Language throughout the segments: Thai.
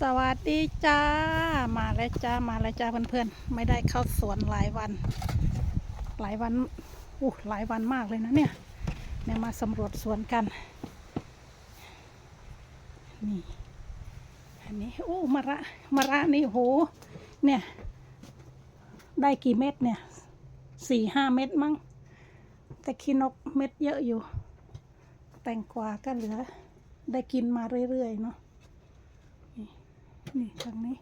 สวัสดีจ้า มาแล้วจ้า มาแล้วจ้าเพื่อนๆ ไม่ได้เข้าสวนหลายวัน หลายวันอู้หลายวันมากเลยนะเนี่ย เนี่ยมาสำรวจสวนกัน นี่ อันนี้โอ้มะระมะระนี่โห เนี่ย ได้กี่เม็ดเนี่ย สี่ห้าเม็ดมั้ง แต่ขี้นกเม็ดเยอะอยู่ แตงกวาก็เหลือ ได้กินมาเรื่อยๆเนาะ นี่ทางนี้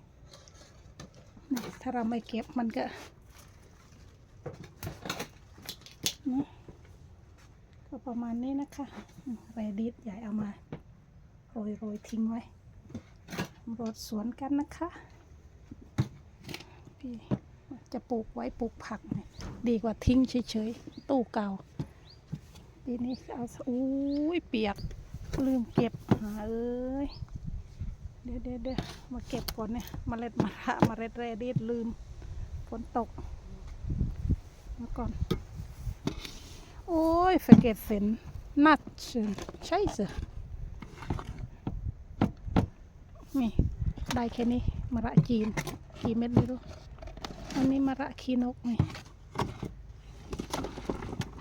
นี่ถ้าเราไม่เก็บมันก็นะก็ประมาณนี้นะคะอืมแรดิสใหญ่เอามาโรยโรยทิ้งไว้รดสวนกันนะคะพี่จะปลูกไว้ปลูกผักเนี่ยดีกว่าทิ้งเฉยๆ ตู้เก่า ปีนี้เอาอุ้ยเปียกลืมเก็บหาเอ้ย เดี๋ยวเดี๋ยวเดี๋ยวมาเก็บก่อนเนี่ยมเมล็ดมะระมเมล็ดแรดีดลืมฝนตกมาก่อน โอ้ย vergessen Natschen Scheiße นี่ได้แค่นี้มะระจีนกี่เม็ดไม่รู้อันนี้มะระขี้นกนี่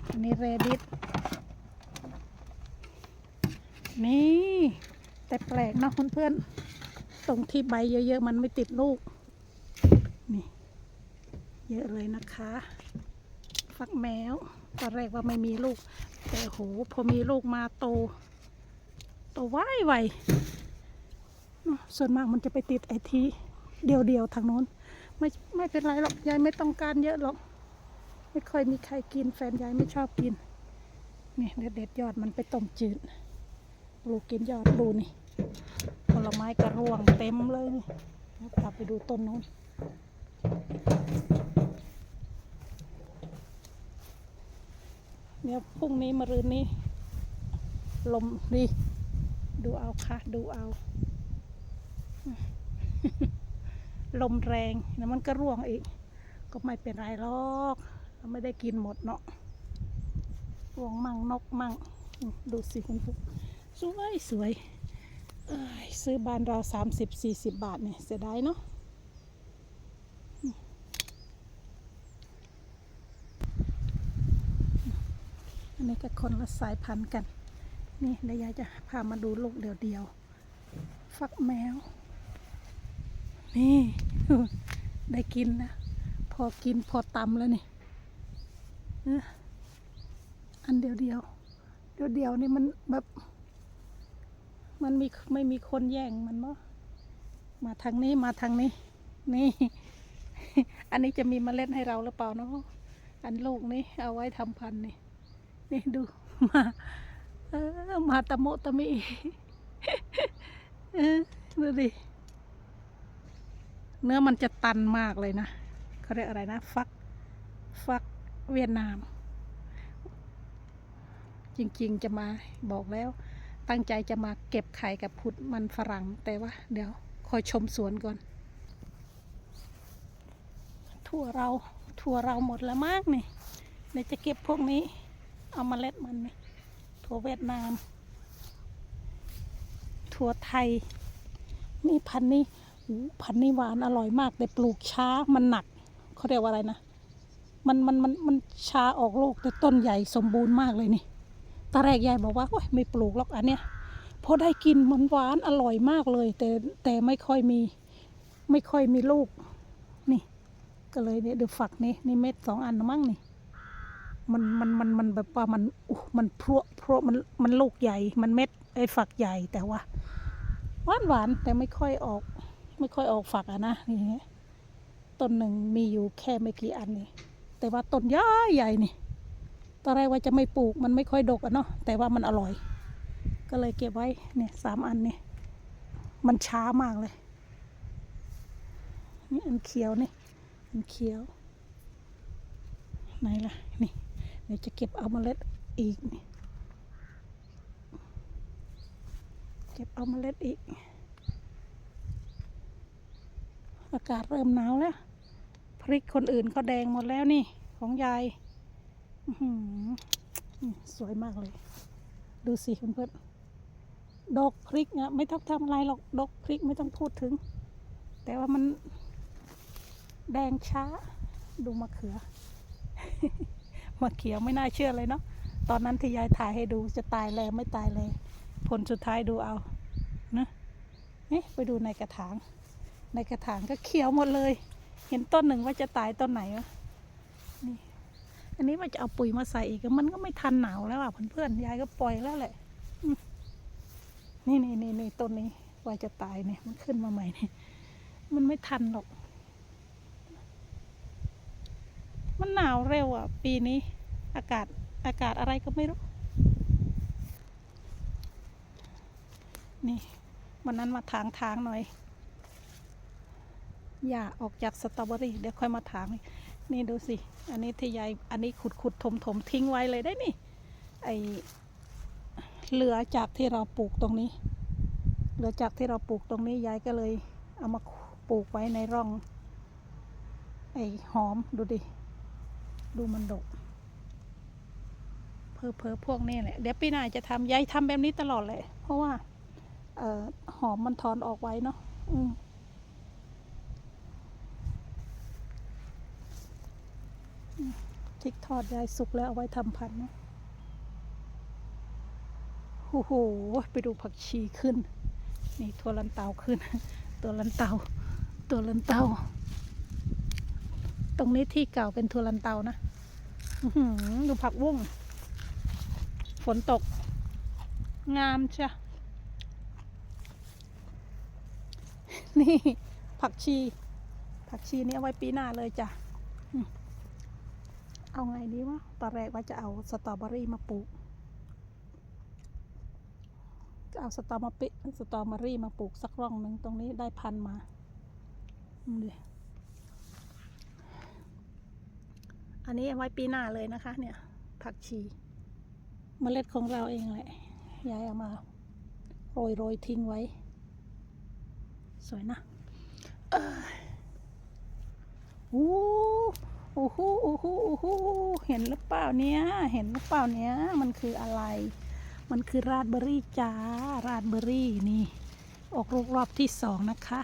อันนี้แรดิสนี่ แต่แปลกเนะเพื่อนๆ ตรงที่ใบเยอะๆ มันไม่ติดลูก นี่ เยอะเลยนะคะ ฟักแมว ตอนแรกว่าไม่มีลูก แต่โห พอมีลูกมาโต โตไวไวเนาะส่วนมากมันจะไปติดไอที เดียวๆ ทางโน้น ไม่ไม่เป็นไรหรอก ยายไม่ต้องการเยอะหรอก ไม่ค่อยมีใครกิน แฟนยายไม่ชอบกิน นี่เด็ดยอดมันไปต้มจืด ลูกกินยอดดูนี่ ลไม้กระร่วงเต็มเลยนี่กลับไปดูต้นนู้นเดี๋ยวพรุ่งนี้มะรืนนี้ ลมดีดูเอาค่ะ ดูเอา ลมแรงแล้วมันก็ร่วงอีก ก็ไม่เป็นไรหรอกเราไม่ได้กินหมดเนาะร่วงมั่งนกมั่ง ดูสิคุณผู้สวยสวย ซื้อบ้านเราสามสิบสี่สิบบาทเนี่ยเสียดายเนาะอันนี้ก็คนละสายพันธุ์กัน นี่เดี๋ยวยายจะพามาดูลูกเดียวๆ ฟักแมว นี่ ได้กินนะ พอกินพอตำแล้วนี่อันเดียวเดียวเดียวเดียวๆนี่มันแบบ มันมีไม่มีคนแย่งมันเนาะมาทางนี้มาทางนี้ นี่ อันนี้จะมีมเมล็ดให้เราหรือเปล่าเนาะอันลูกนี้เอาไว้ทำพันธุ์นี่ นี่ดูมาเออมาตะโมตะมิเออดูดิเนื้อมันจะตันมากเลยนะเขาเรียกอะไรนะ ฟัก ฟักเวียดนาม จริง ๆ จะมาบอกแล้ว ตั้งใจจะมาเก็บไข่กับพุดมันฝรั่ง แต่ว่า เดี๋ยวคอยชมสวนก่อนทั่วเราทั่วเราหมดแล้วมากนี่เดี๋ยวจะเก็บพวกนี้ เอามาเล็ดมันนี่ถั่วเวียดนาม ถั่วไทย นี่พันนี้หูพันนี้หวานอร่อยมาก แต่ปลูกช้ามันหนักเขาเรียกว่าอะไรนะ มันมันมันมันช้าออกลูกแต่ต้นใหญ่สมบูรณ์มากเลยนี่ ตอนแรกยายบอกว่าโอ๊ยไม่ปลูกหรอกอันเนี้ยพอได้กินมันหวานอร่อยมากเลย แต่แต่ไม่ค่อยมีไม่ค่อยมีลูก นี่ ก็เลยเนี่ยดูฝักนี่นี่เม็ดสองอันมั้งนี่มันมันมันมันแบบว่ามันอู้มันพรวพรวมันมันลูกใหญ่ มันเม็ดไอ้ฝักใหญ่แต่ว่าหวานหวานแต่ไม่ค่อยออก ไม่ค่อยออกฝักอะนะนี่ต้นหนึ่งมีอยู่แค่ไม่กี่อันนี่แต่ว่าต้นใหญ่ใหญ่นี่ ตอนแรกว่าจะไม่ปลูกมันไม่ค่อยดกอะเนาะแต่ว่ามันอร่อย ก็เลยเก็บไว้เนี่ยสามอันเนี่ยมันช้ามากเลยนี่อันเขียวนี่อันเขียวไหนล่ะนี่เดี๋ยวจะเก็บเอาเมล็ดอีกนี่เก็บเอาเมล็ดอีก อากาศเริ่มหนาวแล้ว พริกคนอื่นก็แดงหมดแล้วนี่ของยาย สวยมากเลย ดูสิเพื่อนๆดอกพริกอะไม่ต้องทำอะไรหรอกดอกพริกไม่ต้องพูดถึง แต่ว่ามันแดงช้า ดูมะเขือมะเขือไม่น่าเชื่อเลยเนาะตอนนั้นที่ยายถ่ายให้ดูจะตายแล้วไม่ตายเลยผลสุดท้ายดูเอานะเอ๊ะไปดูในกระถาง ในกระถางก็เขียวหมดเลย เห็นต้นหนึ่งว่าจะตายต้นไหนวะนี่ อันนี้ว่าจะเอาปุ๋ยมาใส่อีกมันก็ไม่ทันหนาวแล้วอะเพื่อนๆยายก็ปล่อยแล้วแหละนี่นี่นี่นี่ต้นนี้ว่าจะตายเนี่ยมันขึ้นมาใหม่เนี่ยมันไม่ทันหรอก มันหนาวเร็วอะ ปีนี้ อากาศอากาศอะไรก็ไม่รู้ นี่วันนั้นมาถางทางหน่อย อย่าออกจากสตรอเบอรี่เดี๋ยวค่อยมาถาง นี่ดูสิ อันนี้ที่ยาย อันนี้ขุดขุดถมถมทิ้งไว้เลยได้นี่ ไอเหลือจากที่เราปลูกตรงนี้ เหลือจากที่เราปลูกตรงนี้ยายก็เลย เอามาปลูกไว้ในร่อง ไอหอมดูดิ ดูมันดกเพอเพอพวกนี้แหละ เดี๋ยวปีหน้าจะทำยายทำแบบนี้ตลอดเลย เพราะว่า เอ่อ หอมมันถอนออกไว้เนาะ อืม พริกทอดยายสุกแล้วเอาไว้ทำพันธุ์นะโอ้โห ไปดูผักชีขึ้น นี่ตัวลันเตาขึ้น ตัวลันเตา ตัวลันเตา ตรงนี้ที่เก่าเป็นทัวลันเตานะดูผักบุ้ง ฝนตก งามใช่นี่ ผักชี ผักชีนี่เอาไว้ปีหน้าเลยจ้ะ เอาไงดีวะ ตอนแรกว่าจะเอาสตรอเบอรี่มาปลูก จะเอาสตรอมาปิสตรอเบอรี่มาปลูกสักร่องหนึ่งตรงนี้ได้พันมาดูอันนี้ไว้ปีหน้าเลยนะคะ เนี่ย ผักชีเมล็ดของเราเองแหละ ยายเอามาโรยโรยทิ้งไว้ สวยนะเออ โอ้โหโอ้โหโอ้โหเห็นหรือเปล่าเนี่ยเห็นหรือเปล่าเนี่ยมันคืออะไร มันคือราดเบอร์รี่จ้า ราดเบอร์รี่นี่ ออกลูกรอบที่สองนะคะ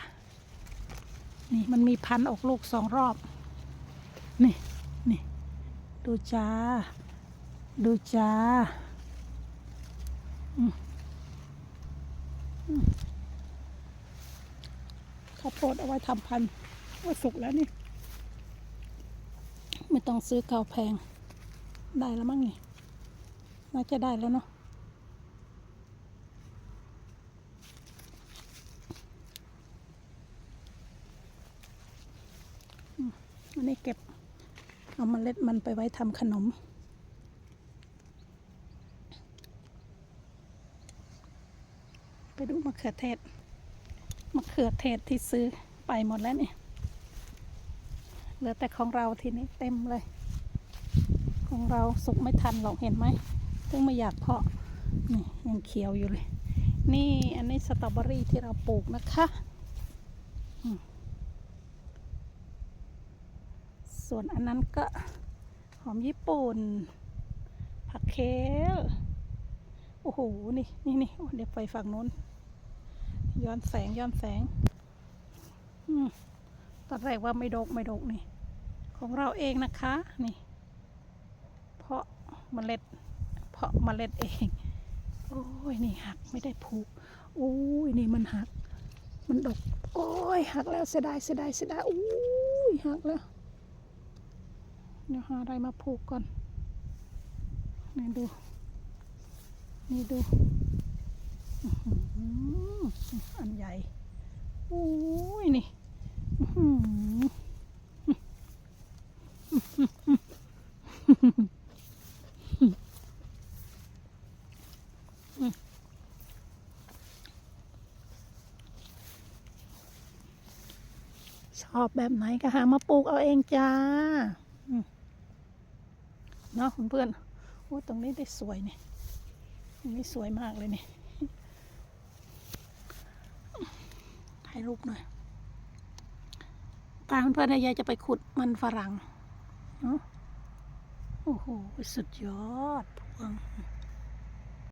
นี่มันมีพันออกลูกสองรอบ นี่นี่ดูจ้า ดูจ้าข้าวโพดเอาไว้ทำพันธุ์ว่าสุกแล้วนี่ ต้องซื้อข้าวแพง ได้แล้วมั้งนี่น่าจะได้แล้วเนาะอันนี้เก็บ เอาเมล็ดมันไปไว้ทำขนมไปดูมะเขือเทศ มะเขือเทศที่ซื้อไปหมดแล้วเนี่ย เหลือแต่ของเราทีนี้เต็มเลย ของเราสุกไม่ทันหรอกเห็นไหมถึงม่อยากเพาะนี่ยังเขียวอยู่เลย นี่อันนี้สตรอเบอรี่ที่เราปลูกนะคะส่วนอันนั้นก็หอมญี่ปุ่น ผักเคลโอ้โห นี่นี่นี่เดี๋ยวไปฝั่งนู้น ย้อนแสงย้อนแสง อืม ตอนแรกว่าไม่ดกไม่ดกนี่ ของเราเองนะคะนี่ เพาะเมล็ด เพาะเมล็ดเอง โอ้ยนี่หักไม่ได้ผูกโอ้ยนี่มันหัก มันดก โอ้ยหักแล้วเสียดายเสียดายเสียดายโอ้ยหักแล้วเดี๋ยวหาอะไรมาผูกก่อนนี่ดู นี่ดูอันใหญ่โอ้ยนี่ ชอบแบบไหนก็หามาปลูกเอาเองจ้าเนาะเพื่อนๆโอ้ตรงนี้ได้สวยเนี่ยตรงนี้สวยมากเลยเนี่ยถ่ายรูปหน่อย ตามเพื่อนๆยายจะไปขุดมันฝรั่งเนาะโอ้โห สุดยอดพวง